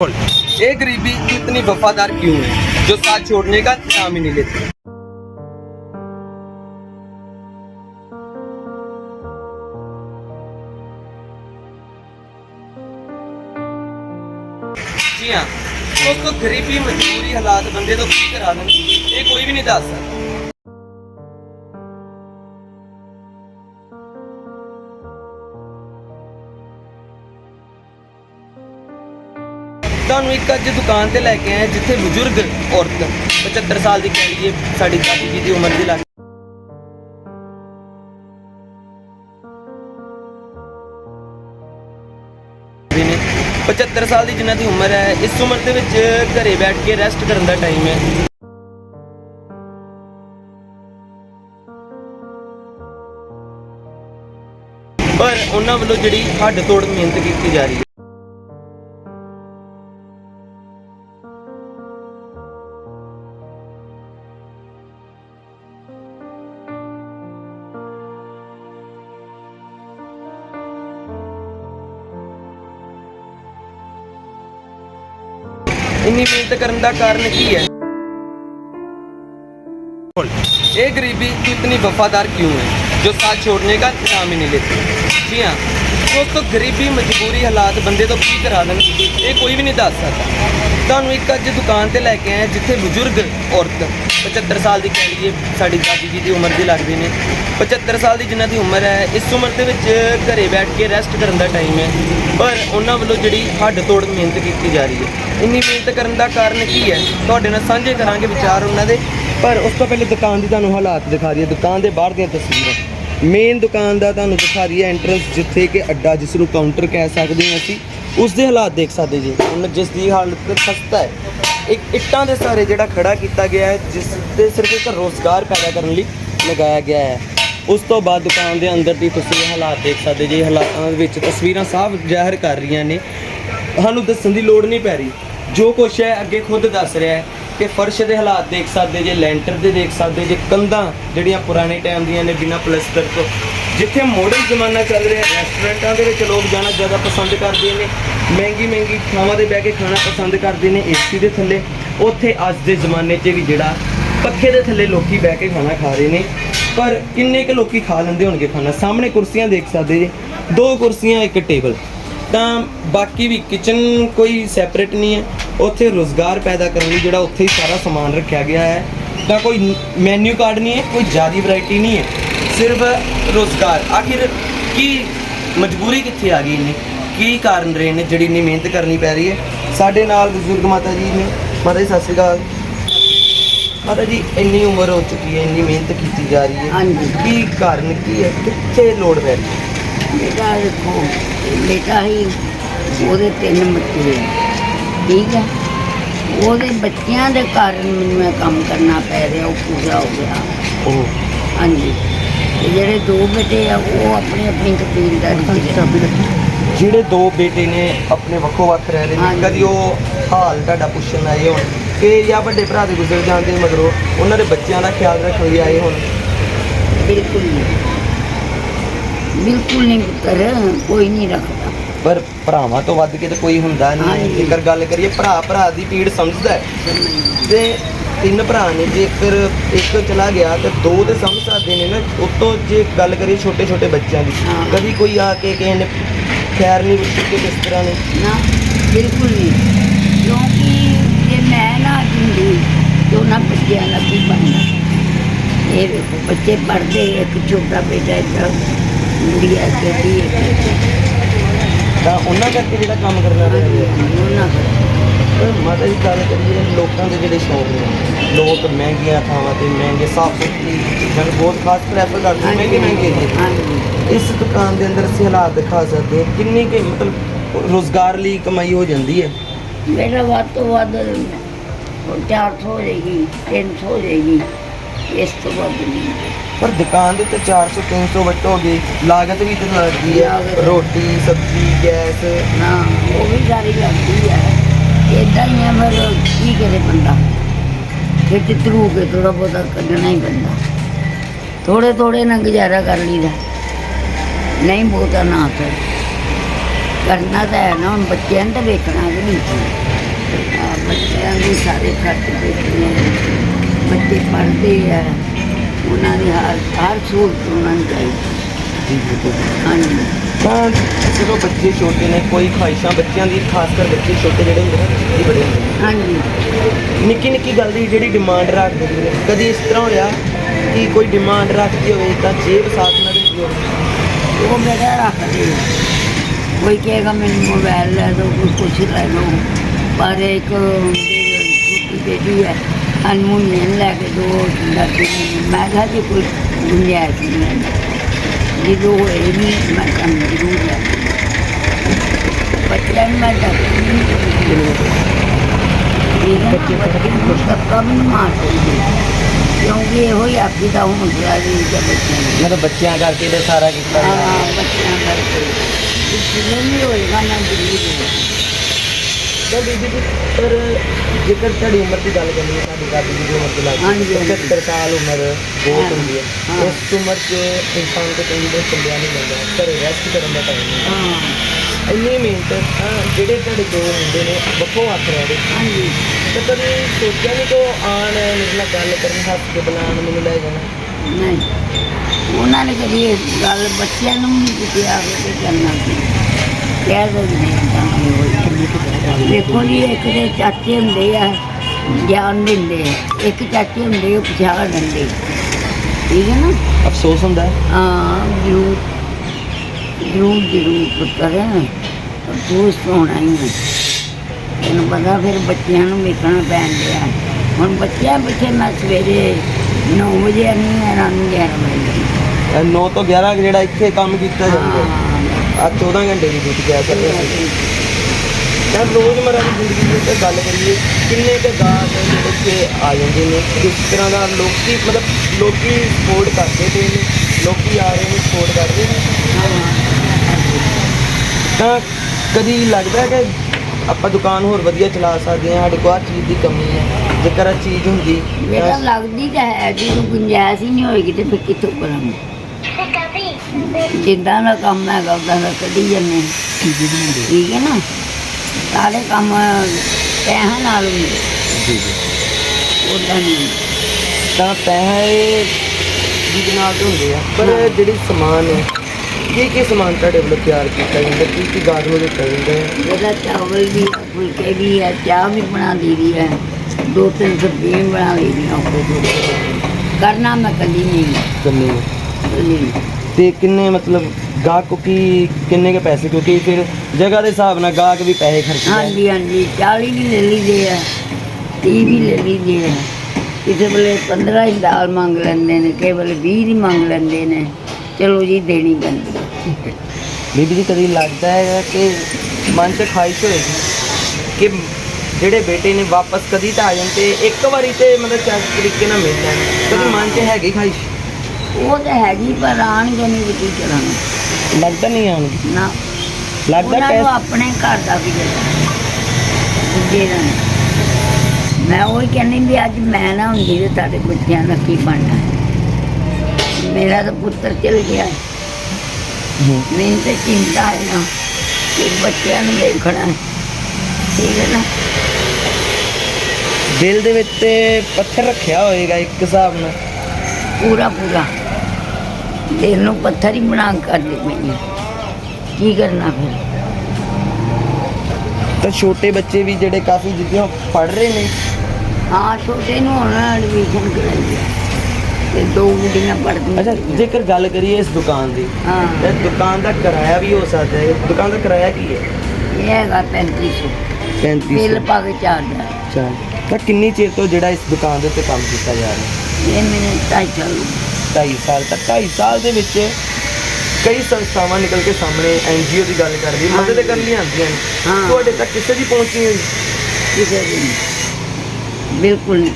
ये गरीबी इतनी वफादार क्यों है जो साथ छोड़ने का नाम ही नहीं लेती जी हाँ दोस्तों गरीबी मजबूरी हालात बंदे तो की करा दें ये कोई भी नहीं दस सकता ਤੁਹਾਨੂੰ ਇੱਕ ਅੱਜ ਦੁਕਾਨ ਤੇ ਲੈ ਕੇ ਆਏ ਜਿੱਥੇ ਬਜ਼ੁਰਗ ਔਰਤ 75 ਸਾਲ ਦੀ ਕਹਿ ਲਈਏ, ਸਾਡੀ ਦਾਦੀ ਜੀ ਦੀ ਉਮਰ ਦੇ ਲੱਗ ਨੇ। 75 ਸਾਲ ਦੀ ਜਿਨ੍ਹਾਂ ਦੀ ਉਮਰ ਹੈ, ਇਸ ਉਮਰ ਦੇ ਵਿੱਚ ਘਰੇ ਬੈਠ ਕੇ ਰੈਸਟ ਕਰਨ ਦਾ ਟਾਈਮ ਹੈ। ਪਰ ਉਹਨਾਂ ਵੱਲੋਂ ਜਿਹੜੀ ਹੱਡ ਤੋੜ ਮਿਹਨਤ ਕੀਤੀ ਜਾ ਰਹੀ ਹੈ। ਇੰਨੀ ਮਿਹਨਤ ਕਰਨ ਦਾ ਕਾਰਨ ਕੀ ਹੈ? ਇਹ ਗਰੀਬੀ ਇਤਨੀ ਵਫਾਦਾਰ ਕਿਉਂ ਹੈ? जो साथ छोड़ने का नाम ही नहीं लेते जी हाँ ਦੋਸਤੋ ਗਰੀਬੀ ਮਜਬੂਰੀ ਹਾਲਾਤ ਬੰਦੇ ਤੋਂ ਕੀ ਕਰਾ ਦੇਣ ਇਹ ਕੋਈ ਵੀ ਨਹੀਂ ਦੱਸ ਸਕਦਾ ਤੁਹਾਨੂੰ ਇੱਕ ਅੱਜ ਦੁਕਾਨ ਤੇ ਲੈ ਕੇ ਆਏ ਜਿੱਥੇ ਬਜ਼ੁਰਗ ਔਰਤ 75 ਸਾਲ ਦੀ ਕਹਿ ਲਈਏ ਸਾਡੀ ਦਾਦੀ ਜੀ ਦੀ ਉਮਰ ਦੇ ਲੱਗਦੇ ਨੇ 75 ਸਾਲ ਦੀ ਜਿਨ੍ਹਾਂ ਦੀ ਉਮਰ ਹੈ ਇਸ ਉਮਰ ਦੇ ਵਿੱਚ ਘਰੇ ਬੈਠ ਕੇ ਰੈਸਟ ਕਰਨ ਦਾ ਟਾਈਮ ਹੈ ਪਰ ਉਹਨਾਂ ਵੱਲੋਂ ਜਿਹੜੀ ਹੱਡ ਤੋੜ ਮਿਹਨਤ ਕੀਤੀ ਜਾ ਰਹੀ ਹੈ ਇੰਨੀ ਮਿਹਨਤ ਕਰਨ ਦਾ ਕਾਰਨ ਕੀ ਹੈ ਤੁਹਾਡੇ ਨਾਲ ਸਾਂਝੇ ਕਰਾਂਗੇ ਵਿਚਾਰ ਉਹਨਾਂ ਦੇ ਪਰ ਉਸ ਤੋਂ ਪਹਿਲੇ ਦੁਕਾਨ ਦੀ ਤੁਹਾਨੂੰ ਹਾਲਾਤ ਦਿਖਾ ਰਹੀ ਹੈ ਦੁਕਾਨ ਦੇ ਬਾਹਰ ਦੀਆਂ ਤਸਵੀਰਾਂ ਮੇਨ ਦੁਕਾਨ ਦਾ ਤੁਹਾਨੂੰ ਦਿਖਾ ਰਹੀ ਹੈ ਐਂਟਰੈਂਸ ਜਿੱਥੇ ਕਿ ਅੱਡਾ ਜਿਸ ਨੂੰ ਕਾਊਂਟਰ ਕਹਿ ਸਕਦੇ ਹਾਂ ਅਸੀਂ, ਉਸ ਦੇ ਹਾਲਾਤ ਦੇਖ ਸਕਦੇ ਜੀ। ਹੁਣ ਜਿਸ ਦੀ ਹਾਲਤ ਖਸਤਾ ਹੈ, ਇੱਕ ਇੱਟਾਂ ਦੇ ਸਾਰੇ ਜਿਹੜਾ ਖੜਾ ਕੀਤਾ ਗਿਆ ਹੈ, ਜਿਸ ਤੇ ਸਿਰਫ ਇੱਕ ਰੋਜ਼ਗਾਰ ਪੈਦਾ ਕਰਨ ਲਈ ਲਗਾਇਆ ਗਿਆ ਹੈ। ਉਸ ਤੋਂ ਬਾਅਦ ਦੁਕਾਨ ਦੇ ਅੰਦਰ ਦੀ ਤੁਸੀਂ ਹਾਲਾਤ ਦੇਖ ਸਕਦੇ ਜੀ, ਹਾਲਾਤਾਂ ਵਿੱਚ ਤਸਵੀਰਾਂ ਸਾਫ਼ ਜ਼ਾਹਿਰ ਕਰ ਰਹੀਆਂ ਨੇ। ਸਾਨੂੰ ਦੱਸਣ ਦੀ ਲੋੜ ਨਹੀਂ ਪੈ ਰਹੀ। ਜੋ ਕੁਛ ਹੈ, ਅੱਗੇ ਖੁਦ ਦੱਸ ਰਿਹਾ ਹੈ। ਕਿ ਫਰਸ਼ ਦੇ ਹਾਲਾਤ ਦੇਖ ਸਕਦੇ, ਜੇ ਲੈਂਟਰ ਦੇ ਦੇਖ ਸਕਦੇ, ਜੇ ਕੰਧਾਂ ਜਿਹੜੀਆਂ ਪੁਰਾਣੇ ਟਾਈਮ ਦੀਆਂ ਨੇ ਬਿਨਾਂ ਪਲਸਤਰ ਤੋਂ। ਜਿੱਥੇ ਮਾਡਰਨ ਜ਼ਮਾਨਾ ਚੱਲ ਰਿਹਾ ਰੈਸਟੋਰੈਂਟਾਂ ਦੇ ਵਿੱਚ ਲੋਕ ਜਾਣਾ ਜ਼ਿਆਦਾ ਪਸੰਦ ਕਰਦੇ ਨੇ, ਮਹਿੰਗੀ ਮਹਿੰਗੀ ਥਾਵਾਂ ਤੇ ਬਹਿ ਕੇ ਖਾਣਾ ਪਸੰਦ ਕਰਦੇ ਨੇ ਏਸੀ ਦੇ ਥੱਲੇ। ਉੱਥੇ ਅੱਜ ਦੇ ਜ਼ਮਾਨੇ 'ਚ ਵੀ ਜਿਹੜਾ ਪੱਖੇ ਦੇ ਥੱਲੇ ਲੋਕੀ ਬਹਿ ਕੇ ਖਾਣਾ ਖਾ ਰਹੇ ਨੇ, ਪਰ ਕਿੰਨੇ ਕੁ ਲੋਕੀ ਖਾ ਲੈਂਦੇ ਹੋਣਗੇ ਖਾਣਾ? ਸਾਹਮਣੇ ਕੁਰਸੀਆਂ ਦੇਖ ਸਕਦੇ ਜੇ, ਦੋ ਕੁਰਸੀਆਂ, ਇੱਕ ਟੇਬਲ। ਤਾਂ ਬਾਕੀ ਵੀ ਕਿਚਨ ਕੋਈ ਸੈਪਰੇਟ ਨਹੀਂ ਹੈ। ਉੱਥੇ ਰੋਜ਼ਗਾਰ ਪੈਦਾ ਕਰਨ ਲਈ ਜਿਹੜਾ ਉੱਥੇ ਹੀ ਸਾਰਾ ਸਮਾਨ ਰੱਖਿਆ ਗਿਆ ਹੈ। ਤਾਂ ਕੋਈ ਮੈਨੂ ਕਾਰਡ ਨਹੀਂ ਹੈ ਕੋਈ ਜ਼ਿਆਦੀ ਵੈਰਾਈਟੀ ਨਹੀਂ ਹੈ। ਸਿਰਫ ਰੋਜ਼ਗਾਰ। ਆਖਿਰ ਕੀ ਮਜਬੂਰੀ ਕਿੱਥੇ ਆ ਗਈ ਇੰਨੀ? ਕੀ ਕਾਰਨ ਰਹੇ ਨੇ ਜਿਹੜੀ ਇੰਨੀ ਮਿਹਨਤ ਕਰਨੀ ਪੈ ਰਹੀ ਹੈ? ਸਾਡੇ ਨਾਲ ਬਜ਼ੁਰਗ ਮਾਤਾ ਜੀ ਨੇ। ਮਾਤਾ ਜੀ ਸਤਿ ਸ਼੍ਰੀ ਅਕਾਲ। ਮਾਤਾ ਜੀ ਇੰਨੀ ਉਮਰ ਹੋ ਚੁੱਕੀ ਹੈ ਇੰਨੀ ਮਿਹਨਤ ਕੀਤੀ ਜਾ ਰਹੀ ਹੈ। ਹਾਂਜੀ। ਕੀ ਕਾਰਨ ਕੀ ਹੈ? ਕਿੱਥੇ ਲੋੜ ਪੈ ਰਹੀ ਹੈ? ਬੇਟਾ ਦੇਖੋ ਬੇਟਾ ਹੀ ਉਹਦੇ ਤਿੰਨ ਬੱਚੇ ਆ। ਠੀਕ ਹੈ ਉਹਦੇ ਬੱਚਿਆਂ ਦੇ ਕਾਰਨ ਮੈਨੂੰ ਇਹ ਕੰਮ ਕਰਨਾ ਪੈ ਰਿਹਾ ਉਹ ਪੂਰਾ ਹੋ ਗਿਆ। ਉਹ? ਹਾਂਜੀ। ਤੇ ਜਿਹੜੇ ਦੋ ਬੇਟੇ ਆ ਉਹ ਆਪਣੀ ਆਪਣੀ ਕਬੀਲਦਾਰੀ ਚ ਰਹਿੰਦੇ। ਜਿਹੜੇ ਦੋ ਬੇਟੇ ਨੇ ਆਪਣੇ ਵੱਖੋ ਵੱਖ ਰਹਿ ਰਹੇ ਨੇ ਹਾਂਜੀ। ਕਦੀ ਉਹ ਹਾਲ ਤੁਹਾਡਾ ਪੁੱਛਣ ਆਏ ਹੋਣ? ਕਿ ਜਾਂ ਵੱਡੇ ਭਰਾ ਦੇ ਗੁਜ਼ਰ ਜਾਂਦੇ ਮਗਰੋਂ ਉਹਨਾਂ ਦੇ ਬੱਚਿਆਂ ਦਾ ਖਿਆਲ ਰੱਖਣ ਲਈ ਆਏ ਹੋਣ? ਬਿਲਕੁਲ ਨਹੀਂ। ਬਿਲਕੁਲ ਨਹੀਂ ਪੁੱਤਰ ਕੋਈ ਨਹੀਂ ਰੱਖਦਾ। ਪਰ ਭਰਾਵਾਂ ਤੋਂ ਵੱਧ ਕੇ ਤਾਂ ਕੋਈ ਹੁੰਦਾ ਨਹੀਂ। ਹਾਂਜੀ। ਜੇਕਰ ਗੱਲ ਕਰੀਏ ਭਰਾ ਭਰਾ ਦੀ ਪੀੜ ਸਮਝਦਾ ਹੈ। ਤੇ ਤਿੰਨ ਭਰਾ ਨੇ ਜੇਕਰ ਇੱਕ ਚਲਾ ਗਿਆ ਤੇ ਦੋ ਤੇ ਸਮਝ ਸਕਦੇ ਨੇ ਨਾ। ਉਤੋਂ ਜੇ ਗੱਲ ਕਰੀਏ ਛੋਟੇ ਛੋਟੇ ਬੱਚਿਆਂ ਦੀ ਹਾਂ। ਕਦੀ ਕੋਈ ਆ ਕੇ ਕਿਸੇ ਨੇ ਖੈਰ ਨਹੀਂ ਪੁੱਛੀ ਕਿ ਕਿਸ ਤਰ੍ਹਾਂ ਨੇ। ਨਾ ਬਿਲਕੁਲ ਨਹੀਂ। ਕਿਉਂਕਿ ਜੇ ਮੈਂ ਨਾ ਜਿੰਦੀ ਤੇ ਉਹਨਾਂ ਬੱਚਿਆਂ ਦਾ ਕੀ ਬਣਨਾ ਇਹ ਵੇਖੋ ਬੱਚੇ ਪੜ੍ਹਦੇ ਇੱਕ ਛੋਟਾ ਬੇਟਾ ਇੱਧਰ ਗੁੜੀਆ ਕਹਿੰਦੀ ਹੈ ਤਾਂ ਉਹਨਾਂ ਕਰਕੇ ਜਿਹੜਾ ਕੰਮ ਕਰਨਾ ਪਿਆ ਉਹਨਾਂ ਪਰ ਮਾਤਾ ਜੀ ਗੱਲ ਕਰੀਏ ਲੋਕਾਂ ਦੇ ਜਿਹੜੇ ਸ਼ੌਕ ਨੇ ਲੋਕ ਮਹਿੰਗੀਆਂ ਥਾਵਾਂ ਤੇ ਮਹਿੰਗੇ ਸਾਫ਼ ਸੁਥਰੀ ਚੀਜ਼ਾਂ ਨੂੰ ਬਹੁਤ ਖਾਸ ਪ੍ਰੈਫਰ ਕਰਦੇ ਨੇ ਮਹਿੰਗੇ ਮਹਿੰਗੇ ਏਰੀਏ ਹਾਂਜੀ। ਇਸ ਦੁਕਾਨ ਦੇ ਅੰਦਰ ਅਸੀਂ ਹਾਲਾਤ ਦਿਖਾ ਸਕਦੇ ਹਾਂ ਕਿੰਨੀ ਕਿ ਮਤਲਬ ਰੋਜ਼ਗਾਰ ਲਈ ਕਮਾਈ ਹੋ ਜਾਂਦੀ ਹੈ। ਮੇਰਾ ਵੱਧ ਤੋਂ ਵੱਧ 400 ਹੋ ਜਾਏਗੀ 300 ਹੋ ਜਾਏਗੀ। ਇਸ ਤੋਂ ਵੱਧ ਨਹੀਂ ਪਰ ਦੁਕਾਨ ਦੇ ਉੱਤੇ 400 300 ਵੱਟ ਹੋ ਗਈ। ਲਾਗਤ ਵੀ ਤੇ ਲੱਗਦੀ ਲਾਗਤ। ਰੋਟੀ ਸਬਜ਼ੀ ਗੈਸ। ਨਾ ਉਹ ਵੀ ਸਾਰੀ ਲੱਗਦੀ ਹੈ ਇਦਾਂ ਹੀ ਫਿਰ ਕੀ ਕਰੇ ਬੰਦਾ? ਫਿਰ ਜਿੱਤਰੂ ਕੇ ਥੋੜਾ ਬਹੁਤਾ ਕੱਢਣਾ ਹੀ ਪੈਂਦਾ। ਥੋੜੇ ਥੋੜੇ ਨਾਲ ਗੁਜ਼ਾਰਾ ਕਰ ਲਈਦਾ। ਨਹੀਂ ਬਹੁਤਾ ਨਾ ਕਰ ਕਰਨਾ ਤਾਂ ਹੈ ਨਾ ਹੁਣ ਬੱਚਿਆਂ ਨੂੰ ਤਾਂ ਵੇਖਣਾ ਵੀ ਨਹੀਂ। ਸਾਰੇ ਖਰਚ ਨੇ ਬੱਚੇ ਪੜ੍ਹਦੇ ਆ ਉਹਨਾਂ ਦੀ ਹਰ ਹਰ ਸਹੂਲਤ ਉਹਨਾਂ ਨੂੰ ਚਾਹੀਦੀ। ਜੀ ਬਿਲਕੁਲ ਹਾਂਜੀ। ਤਾਂ ਜਦੋਂ ਬੱਚੇ ਛੋਟੇ ਨੇ ਕੋਈ ਖੁਆਇਸ਼ਾਂ ਬੱਚਿਆਂ ਦੀ ਖਾਸ ਕਰ ਬੱਚੇ ਛੋਟੇ ਜਿਹੜੇ ਹੁੰਦੇ ਨੇ ਇਹ ਬੜੇ ਹੁੰਦੇ ਨੇ। ਹਾਂਜੀ। ਨਿੱਕੀ ਨਿੱਕੀ ਗੱਲ ਦੀ ਜਿਹੜੀ ਡਿਮਾਂਡ ਰੱਖਦੇ ਨੇ ਕਦੀ ਇਸ ਤਰ੍ਹਾਂ ਹੋਇਆ ਕਿ ਕੋਈ ਡਿਮਾਂਡ ਰੱਖਦੀ ਹੋਵੇ ਤਾਂ ਜੇਬ ਸਾਥ ਨਾ ਦਿੰਦੀ ਹੋਵੇ ਉਹ ਮੇਰਾ ਰੱਖਦੇ ਆ। ਕੋਈ ਕਹੇਗਾ ਮੈਨੂੰ ਮੋਬਾਈਲ ਲੈ ਦਿਓ ਕੋਈ ਕੁਛ ਲੈ ਦਿਓ ਪਰ ਇੱਕ ਮੇਰੀ ਛੋਟੀ ਬੇਟੀ ਹੈ ਅਨਮੁੰਨ ਲੈ ਕੇ ਦੋ ਲੱਗੀ ਮੈਂ ਕਿਹਾ ਜੀ ਕੋਈ ਗੁੰਜਾਇਸ਼ ਨਹੀਂ ਹੈ ਜਦੋਂ ਹੋਏ ਨਹੀਂ ਮੈਂ ਕੰਮ ਜ਼ਰੂਰ ਲੈ ਕੇ। ਬੱਚਿਆਂ ਨੂੰ ਮੈਂ ਡਰਦੀ ਨਹੀਂ ਬੱਚੇ ਬੱਚੇ ਨੂੰ ਸਭ ਨਹੀਂ ਮਾਰ ਸਕਦੇ ਕਿਉਂਕਿ ਇਹੋ ਹੀ ਆਪੀ ਦਾ ਹੌਸਲਾ ਜੀ ਦੇ ਤੇ ਬੀਬੀ ਜੀ ਪਰ ਜੇਕਰ ਤੁਹਾਡੀ ਉਮਰ ਦੀ ਗੱਲ ਕਰੀਏ ਤੁਹਾਡੀ ਦਾਦੀ ਜੀ ਦੀ ਉਮਰ ਦੀ ਲੱਗ ਹਾਂਜੀ, ਹਾਂਜੀ। 75 ਸਾਲ ਉਮਰ ਬਹੁਤ ਹਾਂ, ਹੁੰਦੀ ਹੈ। ਹਾਂ। ਇਸ ਉਮਰ 'ਚ ਇਨਸਾਨ ਤੋਂ ਕਈ ਵਾਰ ਚੱਲਿਆ ਨਹੀਂ ਜਾਂਦਾ ਘਰੇ ਰੈਸਟ ਕਰਨ ਦਾ ਟਾਈਮ ਨਹੀਂ ਹਾਂ। ਇੰਨੀ ਮਿਹਨਤ ਤਾਂ ਜਿਹੜੇ ਤੁਹਾਡੇ ਦੋ ਮੁੰਡੇ ਨੇ ਬੱਕੋ ਹੱਥ ਰਹਿ ਗਏ। ਹਾਂਜੀ। ਤੇ ਕਦੇ ਸੋਚਿਆ ਨਹੀਂ ਕਿ ਉਹ ਆਣ ਮੇਰੇ ਨਾਲ ਗੱਲ ਕਰਨ ਹੱਸ ਕੇ ਬੁਲਾਉਣ ਮੈਨੂੰ ਲੈ ਜਾਣਾ। ਨਹੀਂ। ਉਹਨਾਂ ਨੇ ਕਦੀ ਇਹ ਗੱਲ ਬੱਚਿਆਂ ਨੂੰ ਨਹੀਂ ਕਿਹਾ ਕਿ ਕਰਨਾ ਸੀ। ਕਹਿ ਦਿੰਦੇ ਨੇ ਤਾਂ ਇਹ ਹੋਈ। ਦੇਖੋ ਜੀ ਇੱਕ ਦੇ ਚਾਚੇ ਹੁੰਦੇ ਆ ਗਿਆਨ ਦਿੰਦੇ ਆ। ਇੱਕ ਚਾਚੇ ਹੁੰਦੇ ਉਹ ਪਛਾਣ ਦਿੰਦੇ। ਠੀਕ ਹੈ ਨਾ? ਅਫਸੋਸ ਹੁੰਦਾ ਹੈ? ਹਾਂ ਜ਼ਰੂਰ। ਜ਼ਰੂਰ ਜ਼ਰੂਰ ਪੁੱਤਰ। ਦੋਸਤ ਹੋਣਾ ਹੀ ਹੈ। ਤੈਨੂੰ ਪਤਾ ਫਿਰ ਬੱਚਿਆਂ ਨੂੰ ਵੇਖਣਾ ਪੈਣ ਡਿਆ ਹੁਣ ਬੱਚਿਆਂ ਪਿੱਛੇ ਮੈਂ ਸਵੇਰੇ 9 ਵਜੇ ਨਹੀਂ ਮੈਂ ਨੂੰ 11 ਵਜੇ 9 ਤੋਂ 11 ਜਿਹੜਾ ਇੱਥੇ ਕੰਮ ਕੀਤਾ ਜਾਂਦਾ ਹਾਂ ਆ 14 ਘੰਟੇ ਦੀ ਡਿਊਟੀ ਕਰਦੇ ਸੀ ਤਾਂ ਰੋਜ਼ਮਰਰਾ ਦੀ ਜ਼ਿੰਦਗੀ ਵਿੱਚ ਗੱਲ ਕਰੀਏ, ਕਿੰਨੇ ਕੁ ਗਾਹਕ ਜਿਹੜੇ ਕਿ ਆ ਜਾਂਦੇ ਨੇ? ਕਿਸ ਤਰ੍ਹਾਂ ਦਾ ਲੋਕੀ, ਮਤਲਬ ਲੋਕੀ ਸਪੋਰਟ ਕਰਦੇ ਪਏ ਨੇ? ਲੋਕੀ ਆ ਰਹੇ ਨੇ ਸਪੋਰਟ ਕਰਦੇ ਨੇ? ਤਾਂ ਕਦੀ ਲੱਗਦਾ ਹੈ ਕਿ ਆਪਾਂ ਦੁਕਾਨ ਹੋਰ ਵਧੀਆ ਚਲਾ ਸਕਦੇ ਹਾਂ, ਸਾਡੇ ਕੋਲ ਆਹ ਚੀਜ਼ ਦੀ ਕਮੀ ਹੈ, ਜੇਕਰ ਆਹ ਚੀਜ਼ ਹੁੰਦੀ ਮੇਰਾ ਲੱਗਦੀ ਤਾਂ ਹੈ ਜੀ ਨੂੰ ਗੁੰਜਾਇਸ਼ ਹੀ ਨਹੀਂ ਹੋਏਗੀ ਤੇ ਫਿਰ ਕਿੱਥੋਂ ਕਰਾਂਗੇ? ਜਿੱਦਾਂ ਦਾ ਕੰਮ ਹੈਗਾ, ਉਦਾਂ ਦਾ ਕੱਢੀ ਜਾਂਦੇ ਹਾਂ। ਠੀਕ ਹੈ ਨਾ? ਸਾਰੇ ਕੰਮ ਪੈਸਾ ਨਾਲ ਹੁੰਦੇ। ਜੀ ਜੀ। ਉਦਾਂ ਨਹੀਂ ਤਾਂ ਪੈਸੇ ਦੀ ਨਾਲ ਤੋਂ ਹੁੰਦੇ ਆ। ਪਰ ਜਿਹੜੀ ਸਮਾਨ ਹੈ ਕੀ ਕੀ ਸਮਾਨ ਤੁਹਾਡੇ ਵੱਲੋਂ ਤਿਆਰ ਕੀਤਾ ਜਾਂਦਾ? ਕੀ ਕੀ ਗਾਹਕ ਨੂੰ ਦਿੱਤਾ ਜਾਂਦਾ ਹੈ? ਇਹਦਾ ਚਾਵਲ ਵੀ ਹੈ, ਫੁਲਕੇ ਵੀ ਹੈ ਚਾਹ ਵੀ ਬਣਾ ਦੀ ਹੈ। ਦੋ ਤਿੰਨ ਸਬਜ਼ੀਆਂ ਵੀ ਬਣਾ ਲਈਆਂ ਕਰਨਾ ਮੈਂ ਕੱਲੀ ਨਹੀਂ। ਕੰਨੀ ਨਹੀਂ। ਤੇ ਕਿੰਨੇ ਮਤਲਬ ਗਾਹਕ ਕੀ ਕਿੰਨੇ ਕੇ ਪੈਸੇ ਕਿਉਂਕਿ ਫਿਰ ਜਗ੍ਹਾ ਦੇ ਹਿਸਾਬ ਨਾਲ ਗਾਹਕ ਵੀ ਪੈਸੇ ਖਰਚਦਾ ਹੈ ਹਾਂਜੀ ਹਾਂਜੀ 40 ਵੀ ਲੈ ਲਈਦੇ ਆ 30 ਵੀ ਲੈ ਲਈਦੇ ਆ। ਕਿਸੇ ਵੇਲੇ 15 ਹੀ ਦਾਲ ਮੰਗ ਲੈਂਦੇ ਨੇ ਕਿਸੇ ਵੇਲੇ 20 ਦੀ ਮੰਗ ਲੈਂਦੇ ਨੇ। ਚਲੋ ਜੀ ਦੇਣੀ ਪੈਂਦੀ ਹੈ। ਬੀਬੀ ਜੀ ਕਦੀ ਲੱਗਦਾ ਹੈ ਕਿ ਮਨ 'ਚ ਖਾਹਿਸ਼ ਹੋਏਗੀ ਕਿ ਜਿਹੜੇ ਬੇਟੇ ਨੇ ਵਾਪਸ ਕਦੀ ਤਾਂ ਆ ਜਾਣ ਤੇ ਇੱਕ ਵਾਰੀ ਤੇ ਮਤਲਬ ਚੱਜ ਤਰੀਕੇ ਨਾਲ ਮਿਲ ਜਾਣ? ਕਦੀ ਮਨ 'ਚ ਹੈਗੀ ਖਾਹਿਸ਼ ਉਹ ਤਾਂ ਹੈਗੀ ਪਰ ਆਣਗੇ ਨਹੀਂ ਵੀ ਕਰਾਂਗੇ ਲੱਗਦਾ ਨਹੀਂ ਆਉਣਗੇ ਨਾ। ਲੱਗਦਾ ਉਹਨਾਂ ਨੂੰ ਪੈਸੇ ਆਪਣੇ ਘਰ ਦਾ ਵੀ ਨਹੀਂ। ਮੈਂ ਉਹ ਕਹਿੰਦੀ ਵੀ ਅੱਜ ਮੈਂ ਨਾ ਹੁੰਦੀ ਤੇ ਤੁਹਾਡੇ ਬੱਚਿਆਂ ਦਾ ਕੀ ਬਣਨਾ ਮੇਰਾ ਤਾਂ ਪੁੱਤਰ ਚਲ ਗਿਆ। ਹੂੰ। ਮੈਨੂੰ ਤੇ ਚਿੰਤਾ ਹੈ ਨਾ ਕਿ ਬੱਚਿਆਂ ਨੂੰ ਦੇਖਣਾ ਹੈ। ਠੀਕ ਹੈ ਨਾ? ਦਿਲ ਦੇ ਵਿੱਚ ਤੇ ਪੱਥਰ ਰੱਖਿਆ ਹੋਏਗਾ ਇੱਕ ਹਿਸਾਬ ਨਾਲ। ਪੂਰਾ ਪੂਰਾ ਦਿਲ ਨੂੰ ਪੱਥਰ ਹੀ ਬਣਾ ਕਰ ਦੇ ਪਈ ਕੀ ਕਰਨਾ ਫਿਰ? ਤਾਂ ਛੋਟੇ ਬੱਚੇ ਵੀ ਜਿਹੜੇ ਕਾਫੀ ਜਿੱਦਾਂ ਪੜ ਰਹੇ ਨੇ। ਹਾਂ ਛੋਟੇ ਨੂੰ ਹੁਣ ਐਡਮਿਸ਼ਨ ਕਰਾਈ ਹੈ ਤੇ ਦੋ ਗੁੱਡੀਆਂ ਪੜ੍ਹਦੀਆਂ ਅੱਛਾ ਜੇਕਰ ਗੱਲ ਕਰੀਏ ਇਸ ਦੁਕਾਨ ਦੀ ਹਾਂ। ਤੇ ਦੁਕਾਨ ਦਾ ਕਿਰਾਇਆ ਵੀ ਹੋ ਸਕਦਾ ਹੈ। ਦੁਕਾਨ ਦਾ ਕਿਰਾਇਆ ਕੀ ਹੈ? ਇਹ ਹੈਗਾ 3500 ਬਿੱਲ 3500 ਪਾ ਕੇ ਚਾਰ ਦਾ ਚੱਲ ਤਾਂ ਕਿੰਨੀ ਚਿਰ ਤੋਂ ਜਿਹੜਾ ਇਸ ਦੁਕਾਨ ਦੇ ਉੱਤੇ ਕੰਮ ਕੀਤਾ ਜਾ ਰਿਹਾ? ਇਹ ਮੈंने ਢਾਈ ਸਾਲ 2.5 ਸਾਲ ਤੱਕ। 2.5 ਸਾਲ ਦੇ ਵਿੱਚ ਕਈ ਸੰਸਥਾਵਾਂ ਨਿਕਲ ਕੇ ਸਾਹਮਣੇ ਐਨਜੀਓ ਦੀ ਗੱਲ ਕਰਦੀ ਮਦਦ ਕਰਨ ਲਈ ਆਉਂਦੀਆਂ ਨੇ। ਤੁਹਾਡੇ ਤੱਕ ਕਿਸੇ ਦੀ ਪਹੁੰਚ ਨਹੀਂ ਹੋਈ। ਕਿਸੇ ਦੀ ਨਹੀਂ। ਬਿਲਕੁਲ ਨਹੀਂ।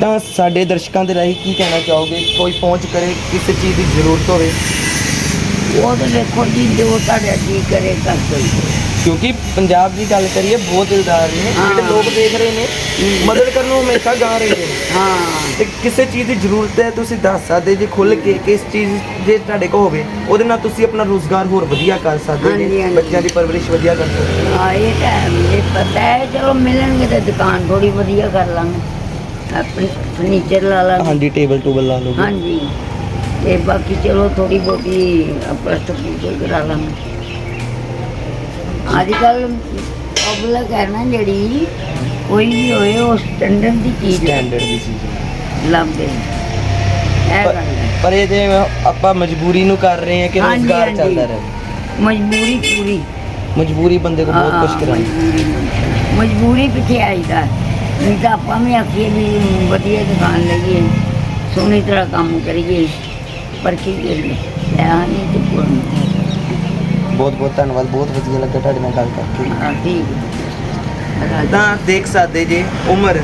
ਤਾਂ ਸਾਡੇ ਦਰਸ਼ਕਾਂ ਦੇ ਰਾਹੀਂ ਕੀ ਕਹਿਣਾ ਚਾਹੋਗੇ? ਕੋਈ ਪਹੁੰਚ ਕਰੇ ਕਿਸੇ ਚੀਜ਼ ਦੀ ਜ਼ਰੂਰਤ ਹੋਵੇ। ਉਹ ਤਾਂ ਦੇਖੋ ਜੀ ਜੋ ਤੁਹਾਡਾ ਜੀ ਕਰੇ ਕਰ ਸਕਦੇ ਕਿਉਂਕਿ ਪੰਜਾਬ ਦੀ ਗੱਲ ਕਰੀਏ ਬਹੁਤ ਦਿਲਦਾਰ ਨੇ ਹਾਂ। ਜਿਹੜੇ ਲੋਕ ਦੇਖ ਰਹੇ ਨੇ। ਮਦਦ ਕਰਨ ਨੂੰ ਹਮੇਸ਼ਾ ਗਾ ਰਹੇ ਨੇ ਹਾਂ ਤੇ ਕਿਸੇ ਚੀਜ਼ ਦੀ ਜ਼ਰੂਰਤ ਹੈ ਤੁਸੀਂ ਦੱਸ ਸਕਦੇ ਜੇ ਖੁੱਲ ਕੇ ਕਿ ਇਸ ਚੀਜ਼ ਜੇ ਤੁਹਾਡੇ ਕੋਲ ਹੋਵੇ ਉਹਦੇ ਨਾਲ ਤੁਸੀਂ ਆਪਣਾ ਰੋਜ਼ਗਾਰ ਹੋਰ ਵਧੀਆ ਕਰ ਸਕਦੇ ਹਾਂਜੀ, ਜੇ ਹਾਂਜੀ। ਬੱਚਿਆਂ ਦੀ ਪਰਵਰਿਸ਼ ਵਧੀਆ ਕਰ ਸਕਦੇ ਹੋ। ਹਾਂ ਇਹ ਤਾਂ ਹੈ, ਇਹ ਪਤਾ ਹੈ ਚਲੋ ਮਿਲਣਗੇ ਤਾਂ ਦੁਕਾਨ ਥੋੜੀ ਵਧੀਆ ਕਰ ਲਾਂਗੇ ਆਪਣੀ ਫਰਨੀਚਰ ਲਾ ਲਾਂਗੇ ਹਾਂਜੀ ਟੇਬਲ ਟੂਬਲ ਲਾ ਲਓਗੇ ਹਾਂਜੀ ਤੇ ਬਾਕੀ ਚਲੋ ਥੋੜੀ ਪਲਸਟਰ ਪੂਜਾ ਕਰਾ ਲਾਂਗੇ। ਅੱਜ ਕੱਲ ਪਬਲਿਕ ਹੈ ਨਾ ਜਿਹੜੀ ਕੋਈ ਵੀ ਹੋਏ ਉਹ ਸਟੈਂਡਰਡ ਦੀ ਚੀਜ਼ ਸਟੈਂਡਰਡ ਦੀ ਚੀਜ਼ ਲੱਭਦੇ ਹੈ। ਪਰ ਇਹ ਜੇ ਆਪਾਂ ਮਜਬੂਰੀ ਨੂੰ ਕਰ ਰਹੇ ਹਾਂ ਕਿ ਰੋਜ਼ਗਾਰ। ਚੱਲਦਾ ਰਹੇ। ਮਜਬੂਰੀ ਪੂਰੀ। ਮਜਬੂਰੀ ਬੰਦੇ ਕੋ ਬਹੁਤ ਕੁਝ ਮਜਬੂਰੀ- ਮਜਬੂਰੀ ਪਿੱਛੇ ਆਈਦਾ। ਨਹੀਂ ਤਾਂ ਆਪਾਂ ਵੀ ਆਖੀਏ ਵੀ ਵਧੀਆ ਦੁਕਾਨ ਲਈਏ ਸੋਹਣੀ ਤਰ੍ਹਾਂ ਕੰਮ ਕਰੀਏ। ਪਰ ਕੀ ਕਰੀਏ ਆ ਨਹੀਂ ਤੇ ਕੋਈ ਬਹੁਤ ਬਹੁਤ ਧੰਨਵਾਦ ਬਹੁਤ ਵਧੀਆ ਲੱਗਾ ਤੁਹਾਡੇ ਨਾਲ ਗੱਲ ਕਰਕੇ। ਹਾਂ ਠੀਕ ਤਾਂ ਦੇਖ ਸਕਦੇ ਜੇ ਉਮਰ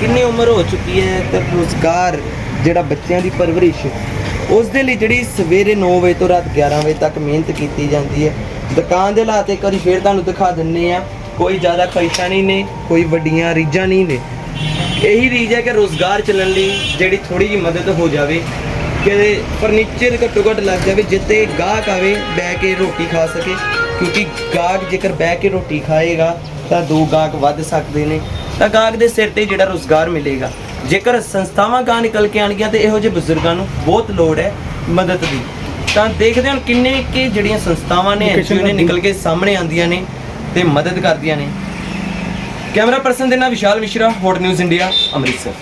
ਕਿੰਨੀ ਉਮਰ ਹੋ ਚੁੱਕੀ ਹੈ ਤੇ ਰੋਜ਼ਗਾਰ ਜਿਹੜਾ ਬੱਚਿਆਂ ਦੀ ਪਰਵਰਿਸ਼ ਉਸ ਦੇ ਲਈ ਜਿਹੜੀ ਸਵੇਰੇ 9 ਵਜੇ ਤੋਂ ਰਾਤ 11 ਵਜੇ ਤੱਕ ਮਿਹਨਤ ਕੀਤੀ ਜਾਂਦੀ ਹੈ। ਦੁਕਾਨ ਦੇ ਹਾਲਾਤ ਇੱਕ ਵਾਰੀ ਫੇਰ ਤੁਹਾਨੂੰ ਦਿਖਾ ਦਿੰਨੇ ਆ ਕੋਈ ਜ਼ਿਆਦਾ ਖਵਾਇਸ਼ਾਂ ਨਹੀਂ ਨੇ ਕੋਈ ਵੱਡੀਆਂ ਰੀਝਾਂ ਨਹੀਂ ਨੇ। ਇਹੀ ਰੀਝ ਹੈ ਕਿ ਰੋਜ਼ਗਾਰ ਚੱਲਣ ਲਈ ਜਿਹੜੀ ਥੋੜੀ ਜਿਹੀ ਮਦਦ ਹੋ ਜਾਵੇ ਕਿ ਫਰਨੀਚਰ ਘੱਟੋ ਘੱਟ ਲੱਗ ਜਾਵੇ ਜਿੱਤੇ ਗਾਹਕ ਆਵੇ ਬਹਿ ਕੇ ਰੋਟੀ ਖਾ ਸਕੇ। ਕਿਉਂਕਿ ਗਾਹਕ ਜੇਕਰ ਬਹਿ ਕੇ ਰੋਟੀ ਖਾਏਗਾ ਤਾਂ ਦੋ ਗਾਹਕ ਵੱਧ ਸਕਦੇ ਨੇ। ਤਾਂ ਗਾਹਕ ਦੇ ਸਿਰ ਤੇ ਜਿਹੜਾ ਰੋਜ਼ਗਾਰ ਮਿਲੇਗਾ। ਜੇਕਰ ਸੰਸਥਾਵਾਂ ਗਾਹ ਨਿਕਲ ਕੇ ਆਣਗੀਆਂ ਤੇ ਇਹੋ ਜਿਹੇ ਬਜ਼ੁਰਗਾਂ ਨੂੰ ਬਹੁਤ ਲੋੜ ਹੈ ਮਦਦ ਦੀ। ਤਾਂ ਦੇਖਦੇ ਹਾਂ ਕਿੰਨੇ ਕਿ ਜਿਹੜੀਆਂ ਸੰਸਥਾਵਾਂ ਨੇ ਐਨਜੀਓ ਨੇ ਨਿਕਲ ਕੇ ਸਾਹਮਣੇ ਆਉਂਦੀਆਂ ਨੇ ਤੇ ਮਦਦ ਕਰਦੀਆਂ ਨੇ। ਕੈਮਰਾ ਪਰਸਨ ਦੇ ਨਾਲ Vishal Mishra hot news India Amritsar.